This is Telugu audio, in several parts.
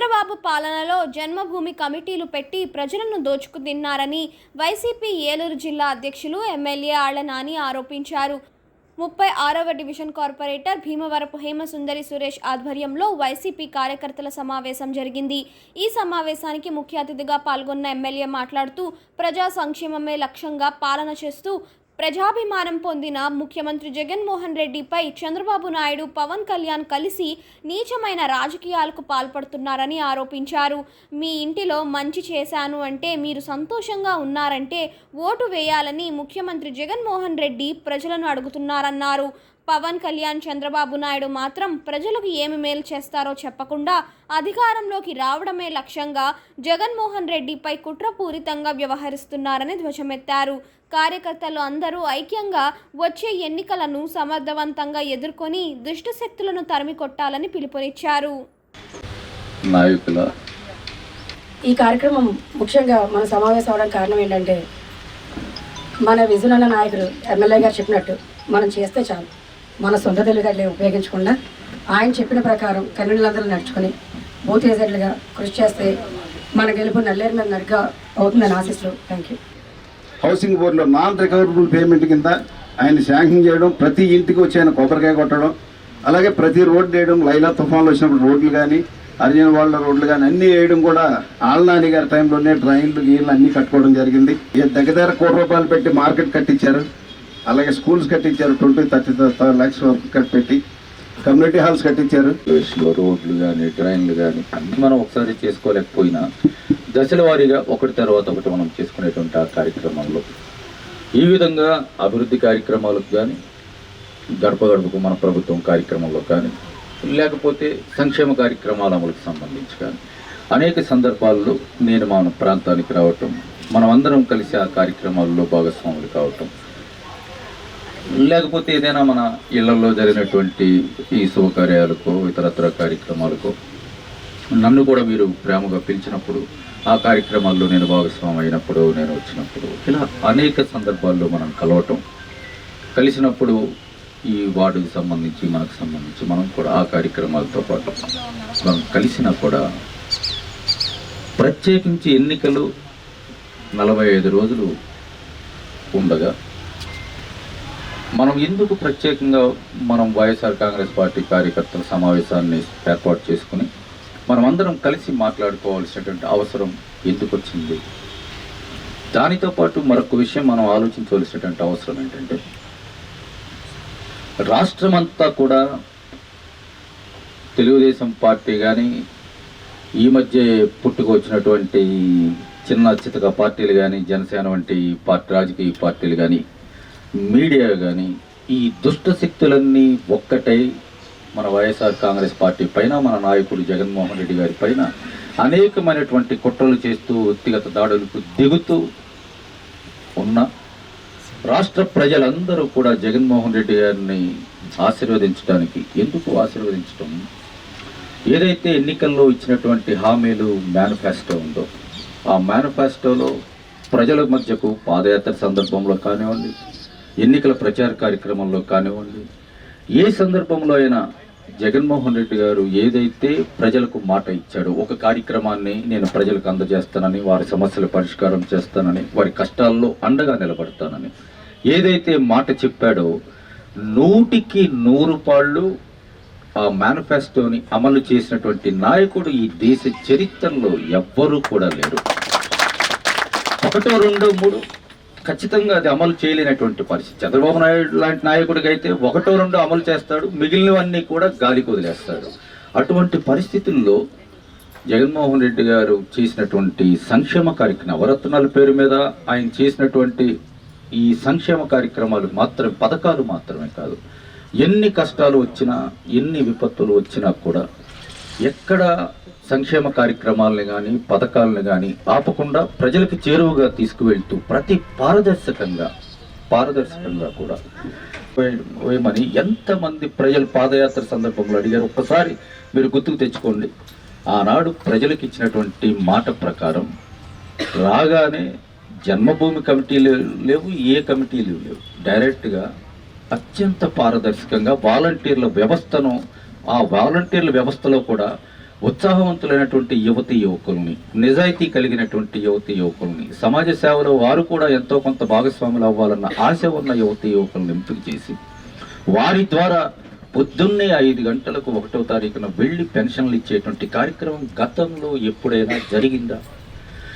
చంద్రబాబు పాలనలో జన్మభూమి కమిటీలు పెట్టి ప్రజలను దోచుకుతిన్నారని వైసీపీ ఏలూరు జిల్లా అధ్యక్షులు ఎమ్మెల్యే ఆళ్ళనాని ఆరోపించారు. ముప్పై ఆరవ డివిజన్ కార్పొరేటర్ భీమవరపు హేమసుందరి సురేష్ ఆధ్వర్యంలో వైసీపీ కార్యకర్తల సమావేశం జరిగింది. ఈ సమావేశానికి ముఖ్య అతిథిగా పాల్గొన్న ఎమ్మెల్యే మాట్లాడుతూ ప్రజా సంక్షేమమే లక్ష్యంగా పాలన చేస్తూ ప్రజాభిమానం పొందిన ముఖ్యమంత్రి జగన్మోహన్ రెడ్డిపై చంద్రబాబు నాయుడు పవన్ కళ్యాణ్ కలిసి నీచమైన రాజకీయాలకు పాల్పడుతున్నారని ఆరోపించారు. మీ ఇంటిలో మంచి చేశాను అంటే మీరు సంతోషంగా ఉన్నారంటే ఓటు వేయాలని ముఖ్యమంత్రి జగన్మోహన్ రెడ్డి ప్రజలను అడుగుతున్నారన్నారు. పవన్ కళ్యాణ్ చంద్రబాబు నాయుడు మాత్రం ప్రజలకు ఏమి మేలు చేస్తారో చెప్పకుండా అధికారంలోకి రావడమే లక్ష్యంగా జగన్మోహన్ రెడ్డిపై కుట్రపూరితంగా వ్యవహరిస్తున్నారని ధ్వజమెత్తారు. కార్యకర్తలు అందరూ ఐక్యంగా వచ్చే ఎన్నికలను సమర్థవంతంగా ఎదుర్కొని దుష్టశక్తులను తరిమి కొట్టాలని పిలుపునిచ్చారు. నాయకుల ఈ కార్యక్రమం ముఖ్యంగా మన సమావేశం అవడానికి కారణం ఏంటంటే మన అన్న నాయకుడు ఎమ్మెల్యే గారు చెప్పినట్టు మనం చేస్తే చాలు. మన సొంత తెలివితేటలు ఉపయోగించకుండా ఆయన చెప్పిన ప్రకారం కన్వీనర్లందరూ నడుచుకొని బూత్ ఏజెంట్లుగా కృషి చేస్తే మన గెలుపు నల్లేరు మీద నడుగా అవుతుందని ఆశిస్తూ థ్యాంక్ యూ హౌసింగ్ బోర్డులో నాన్ రికవరబుల్ పేమెంట్ కింద ఆయన శాంక్షన్ చేయడం ప్రతి ఇంటికి వచ్చి ఆయన కొబ్బరికాయ కొట్టడం అలాగే ప్రతి రోడ్డు వేయడం లైలా తుఫాన్లు వచ్చినప్పుడు రోడ్లు కానీ అర్జున వాళ్ళ రోడ్లు కానీ అన్నీ వేయడం కూడా ఆళ్ళనాని గారి టైంలోనే డ్రైన్లు గీళ్ళు అన్నీ కట్టుకోవడం జరిగింది. ఈ దగ్గర దగ్గర కోటి రూపాయలు పెట్టి మార్కెట్ కట్టించారు. అలాగే స్కూల్స్ కట్టించారు ట్వంటీ థర్టీ ల్యాక్స్ వరకు కట్టి పెట్టి కమ్యూనిటీ హాల్స్ కట్టించారు రోడ్లు కానీ డ్రైన్లు కానీ అన్ని మనం ఒకసారి చేసుకోలేకపోయినా దశల వారీగా ఒకటి తర్వాత ఒకటి మనం చేసుకునేటువంటి ఆ కార్యక్రమంలో ఈ విధంగా అభివృద్ధి కార్యక్రమాలకు కానీ గడప గడపకు మన ప్రభుత్వం కార్యక్రమంలో కానీ లేకపోతే సంక్షేమ కార్యక్రమాల అమలుకు సంబంధించి కానీ అనేక సందర్భాల్లో నేను మన ప్రాంతానికి రావటం మనం అందరం కలిసి ఆ కార్యక్రమాల్లో భాగస్వాములు కావటం లేకపోతే ఏదైనా మన ఇళ్ళలో జరిగినటువంటి ఈ శుభకార్యాలకో ఇతరత్ర కార్యక్రమాలకో నన్ను కూడా మీరు ప్రేమగా పిలిచినప్పుడు ఆ కార్యక్రమాల్లో నేను భాగస్వామి అయినప్పుడు నేను వచ్చినప్పుడు ఇలా అనేక సందర్భాల్లో మనం కలవటం కలిసినప్పుడు ఈ వార్డుకి సంబంధించి మనకు సంబంధించి మనం కూడా ఆ కార్యక్రమాలతో పాటు మనం కలిసినా కూడా ప్రత్యేకించి ఎన్నికలు నలభై ఐదు రోజులు ఉండగా మనం ఎందుకు ప్రత్యేకంగా మనం వైఎస్ఆర్ కాంగ్రెస్ పార్టీ కార్యకర్తల సమావేశాన్ని ఏర్పాటు చేసుకుని మనం అందరం కలిసి మాట్లాడుకోవాల్సినటువంటి అవసరం ఎందుకు వచ్చింది? దానితో పాటు మరొక విషయం మనం ఆలోచించవలసినటువంటి అవసరం ఏంటంటే రాష్ట్రమంతా కూడా తెలుగుదేశం పార్టీ కానీ ఈ మధ్య పుట్టుకొచ్చినటువంటి చిన్న చితక పార్టీలు కానీ జనసేన వంటి పార్టీ రాజకీయ పార్టీలు కానీ మీడియా కానీ ఈ దుష్ట శక్తులన్నీ ఒక్కటై మన వైఎస్ఆర్ కాంగ్రెస్ పార్టీ పైన మన నాయకుడు జగన్మోహన్ రెడ్డి గారి పైన అనేకమైనటువంటి కుట్రలు చేస్తూ వ్యక్తిగత దాడులకు దిగుతూ ఉన్న రాష్ట్ర ప్రజలందరూ కూడా జగన్మోహన్ రెడ్డి గారిని ఆశీర్వదించడానికి. ఎందుకు ఆశీర్వదించడం? ఏదైతే ఎన్నికల్లో ఇచ్చినటువంటి హామీలు మేనిఫెస్టో ఉందో ఆ మేనిఫెస్టోలో ప్రజల మధ్యకు పాదయాత్ర సందర్భంలో కానివ్వండి ఎన్నికల ప్రచార కార్యక్రమంలో కానివ్వండి ఏ సందర్భంలో అయినా జగన్మోహన్ రెడ్డి గారు ఏదైతే ప్రజలకు మాట ఇచ్చాడో ఒక కార్యక్రమాన్ని నేను ప్రజలకు అందజేస్తానని వారి సమస్యల పరిష్కారం చేస్తానని వారి కష్టాల్లో అండగా నిలబడతానని ఏదైతే మాట చెప్పాడో నూటికి నూరు పాళ్ళు ఆ మేనిఫెస్టోని అమలు చేసినటువంటి నాయకుడు ఈ దేశ చరిత్రలో ఎవ్వరూ కూడా లేరు. ఒకటో రెండో మూడు ఖచ్చితంగా అది అమలు చేయలేనటువంటి పరిస్థితి. చంద్రబాబు నాయుడు లాంటి నాయకుడికి అయితే ఒకటో రెండో అమలు చేస్తాడు మిగిలినవన్నీ కూడా గాలికి వదిలేస్తాడు. అటువంటి పరిస్థితుల్లో జగన్మోహన్ రెడ్డి గారు చేసినటువంటి సంక్షేమ కార్యక్రమం నవరత్నాల పేరు మీద ఆయన చేసినటువంటి ఈ సంక్షేమ కార్యక్రమాలు మాత్రం పథకాలు మాత్రమే కాదు. ఎన్ని కష్టాలు వచ్చినా ఎన్ని విపత్తులు వచ్చినా కూడా ఎక్కడ సంక్షేమ కార్యక్రమాలను కానీ పథకాలను కానీ ఆపకుండా ప్రజలకు చేరువగా తీసుకువెళ్తూ ప్రతి పారదర్శకంగా పారదర్శకంగా కూడా వే- వేయమని ఎంతమంది ప్రజలు పాదయాత్ర సందర్భంలో అడిగారు. ఒక్కసారి మీరు గుర్తుకు తెచ్చుకోండి. ఆనాడు ప్రజలకు ఇచ్చినటువంటి మాట ప్రకారం రాగానే జన్మభూమి కమిటీలు లేవు ఏ కమిటీలు లేవు. డైరెక్ట్గా అత్యంత పారదర్శకంగా వాలంటీర్ల వ్యవస్థను ఆ వాలంటీర్ల వ్యవస్థలో కూడా ఉత్సాహవంతులైనటువంటి యువతి యువకుల్ని నిజాయితీ కలిగినటువంటి యువతి యువకుల్ని సమాజ సేవలో వారు కూడా ఎంతో కొంత భాగస్వాములు అవ్వాలన్న ఆశ ఉన్న యువతి యువకులను ఎంపిక చేసి వారి ద్వారా పొద్దున్నే ఐదు గంటలకు ఒకటో తారీఖున వెళ్ళి పెన్షన్లు ఇచ్చేటువంటి కార్యక్రమం గతంలో ఎప్పుడైనా జరిగిందా?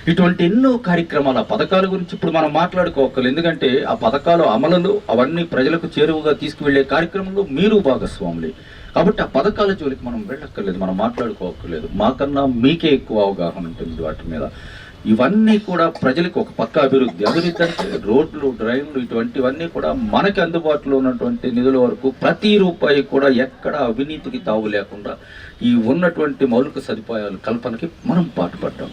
ఇటువంటి ఎన్నో కార్యక్రమాల పథకాల గురించి ఇప్పుడు మనం మాట్లాడుకోవాలి ఎందుకంటే ఆ పథకాలు అమలులు అవన్నీ ప్రజలకు చేరువగా తీసుకువెళ్ళే కార్యక్రమంలో మీరు భాగస్వాములే. కాబట్టి ఆ పథకాల జోలికి మనం వెళ్ళక్కర్లేదు మనం మాట్లాడుకోవక్కర్లేదు మాకన్నా మీకే ఎక్కువ అవగాహన ఉంటుంది వాటి మీద. ఇవన్నీ కూడా ప్రజలకు ఒక పక్క అభివృద్ధి. అభివృద్ధి అంటే రోడ్లు డ్రైన్లు ఇటువంటివన్నీ కూడా మనకి అందుబాటులో ఉన్నటువంటి నిధుల వరకు ప్రతి రూపాయి కూడా ఎక్కడ అవినీతికి తావు లేకుండా ఈ ఉన్నటువంటి మౌలిక సదుపాయాల కల్పనకి మనం పాటుపడ్డాం.